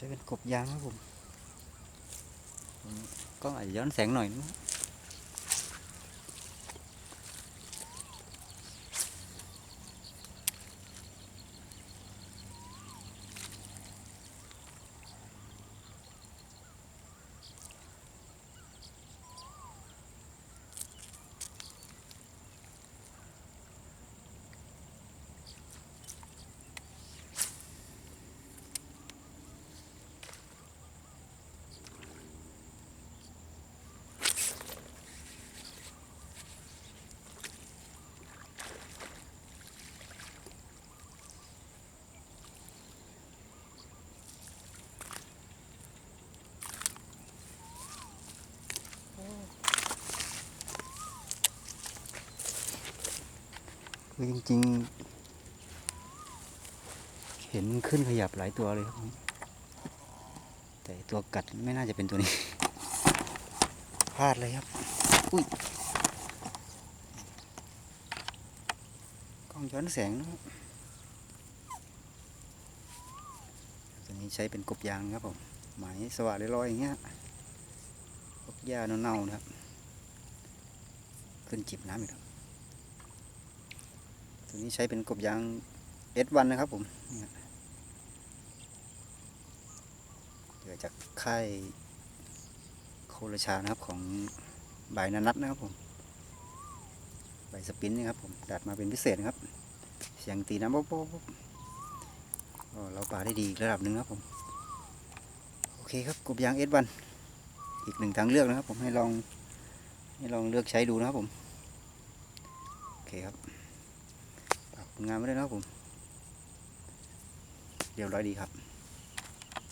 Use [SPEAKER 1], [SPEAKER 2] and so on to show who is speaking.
[SPEAKER 1] ใช้เป็นกบยางนะครับผมผมก็อาจจะย้อนแสงหน่อยนะ คือจริง ๆ เห็นขึ้นขยับหลายตัวเลยครับผมแต่ตัวกัดไม่น่าจะเป็นตัวนี้ พลาดเลยครับ อุ้ยกล้องย้อนแสงนะครับตัวนี้ใช้เป็นกบยางครับผมหมายสว่างลอยๆอย่างเงี้ยกบหญ้าเน่าๆนะครับ ขึ้นจิบน้ำอีกครับ ตัวนี้ใช้เป็นกบยางเอสวันนะครับผมเนี่ยเกิดจากค่ายโครชานะครับของใบนานัทนะครับผมใบสปินนี่ครับผมดัดมาเป็นพิเศษนะครับ เสียงตีน้ำป๊บป๊บป๊บเราป่าได้ดีระดับหนึ่งครับผมโอเคครับกบยางเอสวันอีกหนึ่งทางเลือกนะครับ ผมให้ลองให้ลองเลือกใช้ดูนะครับผมโอเคครับ งานไม่ได้นะครับผม เรียบร้อยดีครับ